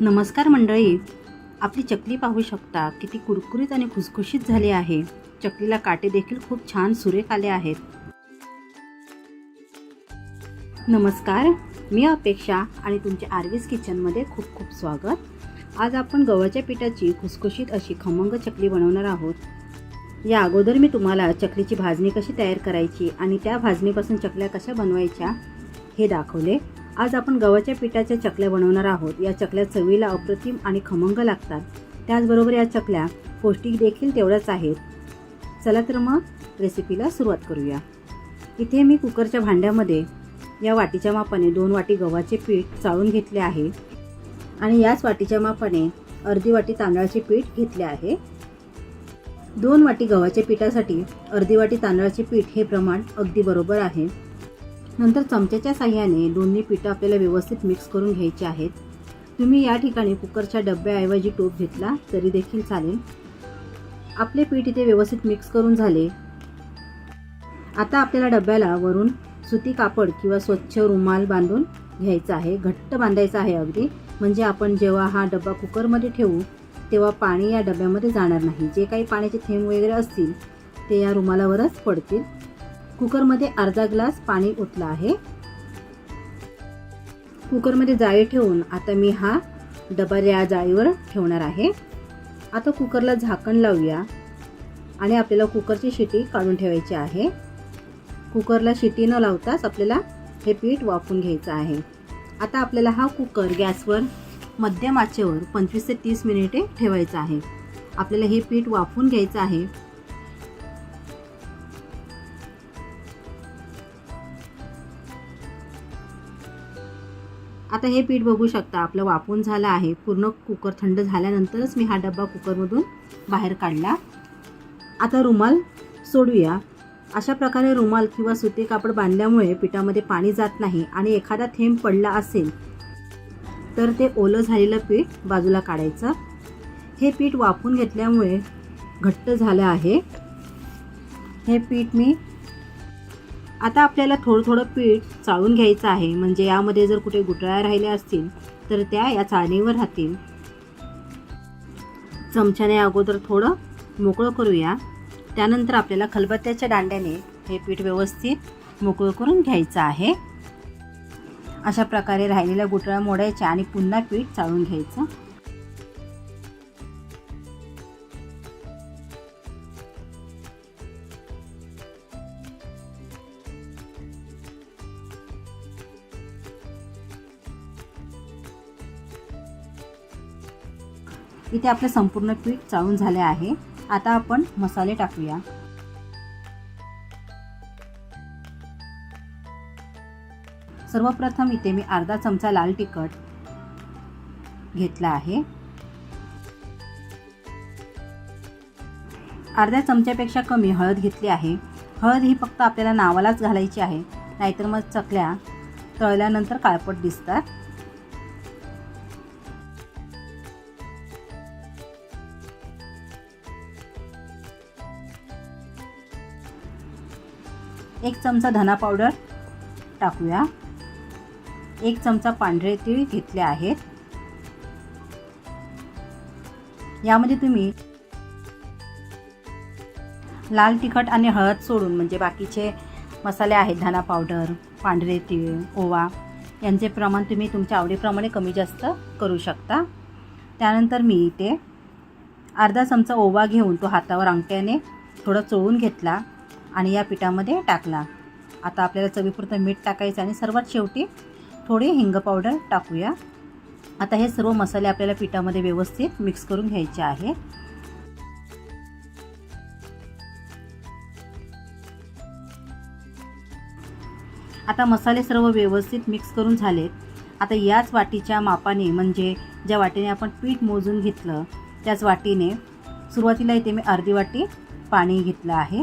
नमस्कार मंडळी. आपली चकली पाहू शकता किती कुरकुरीत आणि खुसखुशीत झाली आहे. चकलीला काटे देखील खूप छान सुरेख आले आहेत. नमस्कार मी अपेक्षा आणि तुमच्या आर्वीस किचनमध्ये खूप खूप स्वागत. आज आपण गव्हाच्या पिठाची खुसखुशीत अशी खमंग चकली बनवणार आहोत. या अगोदर मी तुम्हाला चकलीची भाजणी कशी तयार करायची आणि त्या भाजणीपासून चकल्या कशा बनवायच्या हे दाखवले. आज आपण गव्हाच्या पिठाच्या चकल्या बनवणार आहोत. या चकल्या चवीला अप्रतिम आणि खमंग लागतात. त्याचबरोबर या चकल्या पौष्टिक देखील तेवढ्याच आहेत. चला तर मग रेसिपीला सुरुवात करूया. इथे मी कुकरच्या भांड्यामध्ये या वाटीच्या मापाने दोन वाटी गव्हाचे पीठ चाळून घेतले आहे. आणि याच वाटीच्या मापाने अर्धी वाटी तांदळाचे पीठ घेतले आहे. दोन वाटी गव्हाच्या पिठासाठी अर्धी वाटी तांदळाचे पीठ हे प्रमाण अगदी बरोबर आहे. नंतर चमच्याच्या साह्याने दोन्ही पिठं आपल्याला व्यवस्थित मिक्स करून घ्यायचे आहेत. तुम्ही या ठिकाणी कुकरच्या डब्याऐवजी टोप घेतला तरी देखील चालेल. आपले पीठ इथे व्यवस्थित मिक्स करून झाले. आता आपल्याला डब्याला वरून सुती कापड किंवा स्वच्छ रुमाल बांधून घ्यायचा आहे. घट्ट बांधायचा आहे अगदी. म्हणजे आपण जेव्हा हा डबा कुकरमध्ये ठेवू तेव्हा पाणी या डब्यामध्ये जाणार नाही. जे काही पाण्याचे थेंब वगैरे असतील ते या रुमालावरच पडतील. कुकरमध्ये अर्धा ग्लास पाणी ओतलं आहे. कुकरमध्ये जाळी ठेवून आता मी हा डबा या जाळीवर ठेवणार आहे. आता कुकरला झाकण लावूया आणि आपल्याला कुकरची शिटी काढून ठेवायची आहे. कुकरला शिटी न लावताच आपल्याला हे पीठ वाफून घ्यायचं आहे. आता आपल्याला हा कुकर गॅसवर मध्यम आचेवर पंचवीस ते तीस मिनिटे ठेवायचं आहे. आपल्याला हे पीठ वाफून घ्यायचं आहे. आता हे पीठ बघू शकता आपलं वापून झालं आहे. पूर्ण कुकर थंड झाल्यानंतरच मी हा डब्बा कुकरमधून बाहेर काढला. आता रुमाल सोडूया. अशा प्रकारे रुमाल किंवा सुती कापड बांधल्यामुळे पिठामध्ये पाणी जात नाही आणि एखादा थेंब पडला असेल तर ते ओलं झालेलं पीठ बाजूला काढायचं. हे पीठ वाफून घेतल्यामुळे घट्ट झालं आहे. हे पीठ मी आता आपल्याला थोडं थोडं पीठ चाळून घ्यायचं आहे. म्हणजे यामध्ये जर कुठे गुटळ्या राहिल्या असतील तर त्या या चाळणीवर राहतील. चमच्याने अगोदर थोडं मोकळं करूया. त्यानंतर आपल्याला खलबत्त्याच्या दांड्याने हे पीठ व्यवस्थित मोकळं करून घ्यायचं आहे. अशा प्रकारे राहिलेल्या गुटळ्या मोडायच्या आणि पुन्हा पीठ चाळून घ्यायचं. इथे आपलं संपूर्ण पीठ चाळून झाले आहे. आता आपण मसाले टाकूया. सर्वप्रथम इथे मी अर्धा चमचा लाल तिखट घेतला आहे. अर्ध्या चमच्यापेक्षा कमी हळद घेतली आहे. हळद ही फक्त आपल्याला नावालाच घालायची आहे. नाहीतर मग चकल्या तळल्यानंतर काळपट दिसतात. एक चमचा धना पावडर टाकूया. एक चमचा पांढरे तीळ घेतले आहेत. यामध्ये तुम्ही लाल तिखट आणि हळद सोडून म्हणजे बाकीचे मसाले आहेत धना पावडर पांढरे तीळ ओवा यांचे प्रमाण तुम्ही तुमच्या आवडीप्रमाणे कमी जास्त करू शकता. त्यानंतर मी इथे अर्धा चमचा ओवा घेऊन तो हातावर अंगठ्याने थोडं चोळून घेतला. आणि या पिठामध्ये टाकला. आता आपल्याला चवीपुरतं मीठ टाकायचं आणि सर्वात शेवटी थोडी हिंग पावडर टाकूया. आता हे सर्व मसाले आपल्याला पिठामध्ये व्यवस्थित मिक्स करून घ्यायचे आहे आता मसाले सर्व व्यवस्थित मिक्स करून झालेत. आता याच वाटीच्या मापाने म्हणजे ज्या वाटीने आपण पीठ मोजून घेतलं त्याच वाटीने सुरुवातीला इथे मी अर्धी वाटी पाणी घेतलं आहे.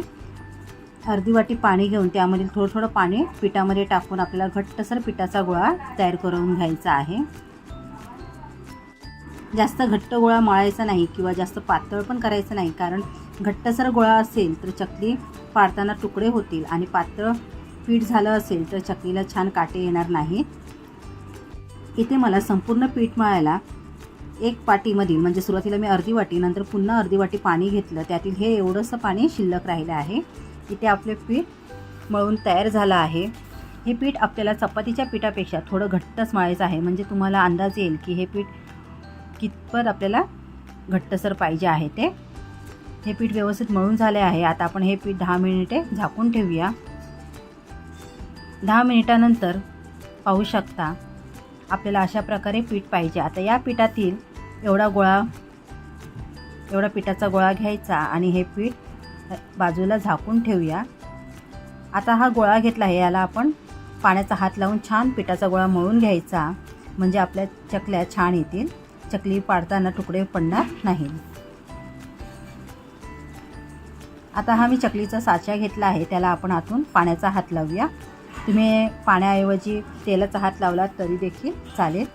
अर्धी वाटी पाणी घेऊन त्यामधील थोडं थोडं पाणी पिठामध्ये टाकून आपल्याला घट्टसर पिठाचा गोळा तयार करून घ्यायचा आहे. जास्त घट्ट गोळा मळायचा नाही किंवा जास्त पातळ पण करायचं नाही कारण घट्टसर गोळा असेल तर चकली पाडताना तुकडे होतील आणि पातळ पीठ झालं असेल तर चकलीला छान काटे येणार नाहीत. इथे मला संपूर्ण पीठ मळायला एक पाटीमधील म्हणजे सुरुवातीला मी अर्धी वाटी नंतर पुन्हा अर्धी वाटी पाणी घेतलं. त्यातील हे एवढंसं पाणी शिल्लक राहिलं आहे. इथे आपले पीठ मळून तयार झालं आहे. हे पीठ आपल्याला चपातीच्या पिठापेक्षा थोडं घट्टच मळायचं आहे. म्हणजे तुम्हाला अंदाज येईल की हे पीठ कितपत आपल्याला घट्टसर पाहिजे आहे ते. हे पीठ व्यवस्थित मळून झाले आहे. आता आपण हे पीठ दहा मिनिटे झाकून ठेवूया. दहा मिनिटानंतर पाहू शकता आपल्याला अशा प्रकारे पीठ पाहिजे. आता या पिठातील एवढा गोळा एवढा पिठाचा गोळा घ्यायचा आणि हे पीठ बाजूला झाकून ठेवूया. आता हा गोळा घेतला आहे. याला आपण पाण्याचा हात लावून छान पिठाचा गोळा मळून घ्यायचा. म्हणजे आपल्या चकल्या छान येतील. चकली पाडताना तुकडे पडणार नाही. आता हा मी चकलीचा साचा घेतला आहे. त्याला आपण आतून पाण्याचा हात लावूया. तुम्ही पाण्याऐवजी तेलाचा हात लावला तरी देखील चालेल.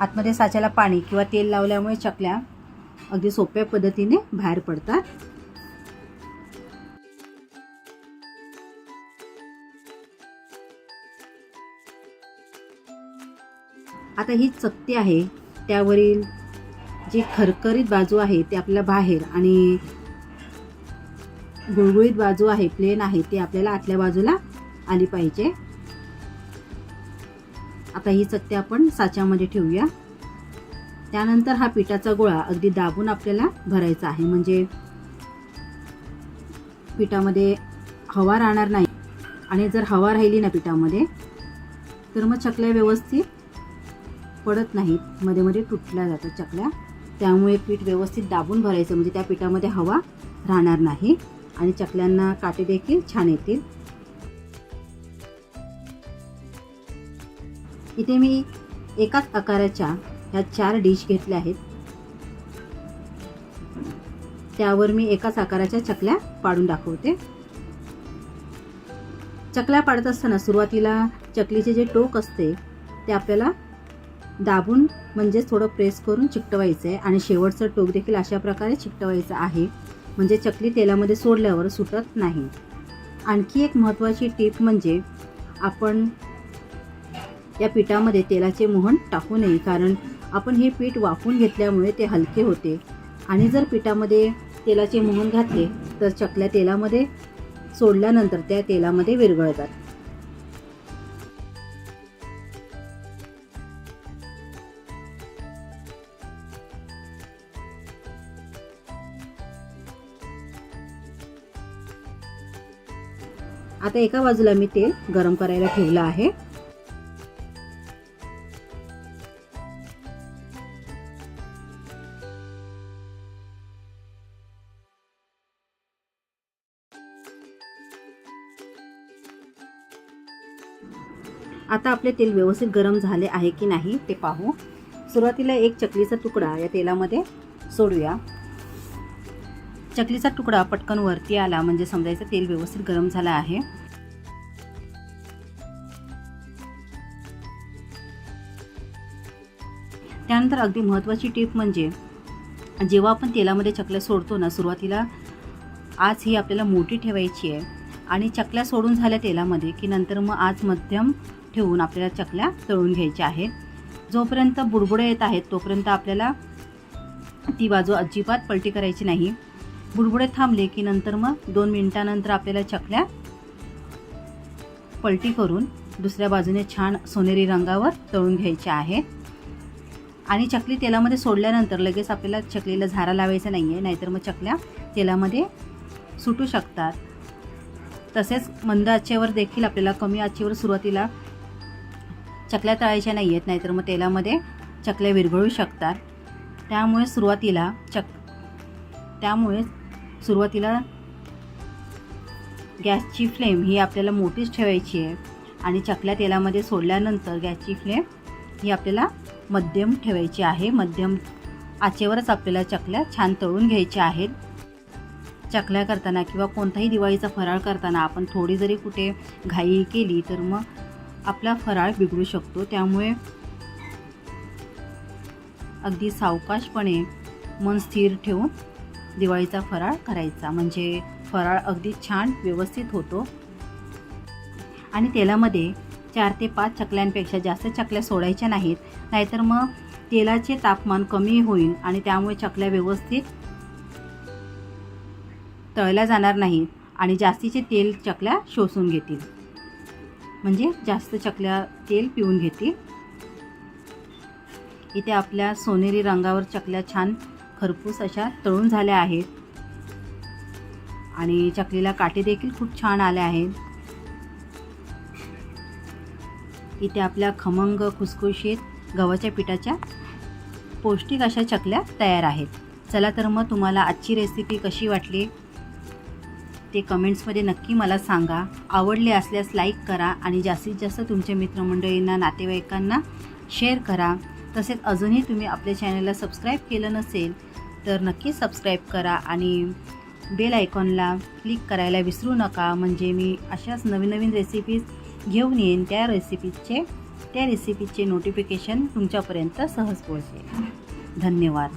आतमध्ये साच्याला पाणी किंवा तेल लावल्यामुळे चकल्या अगदी सोप्या पद्धतीने बाहेर पडतात. आता ही चकती आहे त्यावरील जी खरखरीत बाजू आहे ती आपल्याला बाहेर आणि गुळगुळीत बाजू आहे प्लेन आहे ती आपल्याला आतल्या बाजूला आली पाहिजे. आता ही चकती आपण साच्यामध्ये ठेवूया. त्यानंतर हा पिठाचा गोळा अगदी दाबून आपल्याला भरायचा आहे. म्हणजे पिठामध्ये हवा राहणार नाही. आणि जर हवा राहिली ना पिठामध्ये तर मग चकल्या व्यवस्थित पडत नाहीत. मध्ये मध्ये तुटल्या जातात चकल्या. त्यामुळे पीठ व्यवस्थित दाबून भरायचं. म्हणजे त्या पिठामध्ये हवा राहणार नाही. आणि चकल्यांना काटे देखील छान येतील. इथे मी एकाच आकाराच्या ह्या चार डिश घेतल्या आहेत. त्यावर मी एकाच आकाराच्या चकल्या पाडून दाखवते. चकल्या पाडत असताना सुरुवातीला चकलीचे जे टोक असते ते आपल्याला दाबून म्हणजेच थोडं प्रेस करून चिकटवायचं आहे आणि शेवटचं टोक देखील अशा प्रकारे चिकटवायचं आहे. म्हणजे चकली तेलामध्ये सोडल्यावर सुटत नाही. आणखी एक महत्त्वाची टीप म्हणजे आपण या पिठामध्ये तेलाचे मोहन टाकू नये कारण आपण हे पीठ वाफून घेतल्यामुळे ते हलके होते. आणि जर पिठामध्ये तेलाचे मोहन घातले तर चकल्या तेलामध्ये सोडल्यानंतर त्या तेलामध्ये विरघळतात. आता एका बाजूला मी तेल गरम करायला ठेवलं आहे. आता आपले तेल व्यवस्थित गरम झाले आहे की नाही ते पाहू. सुरुवातीला एक चकलीचा तुकडा या तेलामध्ये सोडूया. चकलीचा तुकडा पटकन वरती आला म्हणजे समजायचं तेल व्यवस्थित गरम झालं आहे. त्यानंतर अगदी महत्त्वाची टीप म्हणजे जेव्हा आपण तेलामध्ये चकल्या सोडतो ना सुरुवातीला आज ही आपल्याला मोठी ठेवायची आहे. आणि चकल्या सोडून झाल्या तेलामध्ये की नंतर मग आज मध्यम ठेवून आपल्याला चकल्या तळून घ्यायच्या आहेत. जोपर्यंत बुडबुडे येत आहेत तोपर्यंत आपल्याला ती बाजू अजिबात पलटी करायची नाही. बुडबुडे थांबले की नंतर मग दोन मिनिटानंतर आपल्याला चकल्या पलटी करून दुसऱ्या बाजूने छान सोनेरी रंगावर तळून घ्यायच्या आहे आणि चकली तेलामध्ये सोडल्यानंतर लगेच आपल्याला चकलीला झारा लावायचा नाही आहे नाहीतर मग चकल्या तेलामध्ये सुटू शकतात. तसेच मंद आचेवर देखील आपल्याला कमी आचेवर सुरुवातीला चकल्या तळायच्या नाही आहेत नाहीतर मग तेलामध्ये चकल्या विरघळू शकतात. त्यामुळे सुरुवातीला चक त्यामुळे सुरुवातीला गॅसची फ्लेम ही आपल्याला मोठीच ठेवायची आहे आणि चकल्या तेलामध्ये सोडल्यानंतर गॅसची फ्लेम ही आपल्याला मध्यम ठेवायची आहे. मध्यम आचेवरच आपल्याला चकल्या छान तळून घ्यायच्या आहेत. चकल्या करताना किंवा कोणताही दिवाळीचा फराळ करताना आपण थोडी जरी कुठे घाई केली तर मग आपला फराळ बिघडू शकतो. त्यामुळे अगदी सावकाशपणे मन स्थिर ठेवून दिवाळीचा फराळ करायचा. म्हणजे फराळ अगदी छान व्यवस्थित होतो. आणि तेलामध्ये चार ते पाच चकल्यांपेक्षा जास्त चकल्या सोडायच्या नाहीत. नाहीतर मग तेलाचे तापमान कमी होईल आणि त्यामुळे चकल्या व्यवस्थित तळल्या जाणार नाहीत आणि जास्तीचे तेल चकल्या शोषून घेतील. म्हणजे जास्त चकल्या तेल पिऊन घेतील इथे आपल्या सोनेरी रंगावर चकल्या छान खरपूस अशा तळून झाल्या आहेत. आणि चकलीला काटे देखील खूप छान आले आहेत. इथे आपल्या खमंग खुसखुशीत गव्हाच्या पिठाच्या पौष्टिक अशा चकल्या तयार आहेत. चला तर मग तुम्हाला आजची रेसिपी कशी वाटली? ते कमेंट्समध्ये नक्की मला सांगा. आवडले असल्यास लाईक करा आणि जास्तीत जास्त तुमच्या मित्रमंडळींना नातेवाईकांना शेअर करा. तसेच अजूनही तुम्ही आपल्या चॅनलला सबस्क्राईब केलं नसेल तर नक्की सबस्क्राईब करा आणि बेल आयकॉनला क्लिक करायला विसरू नका. म्हणजे मी अशाच नवीन नवीन रेसिपीज घेऊन येईन. त्या रेसिपीजचे त्या रेसिपीचे नोटिफिकेशन तुमच्यापर्यंत सहज पोहोचेल. धन्यवाद.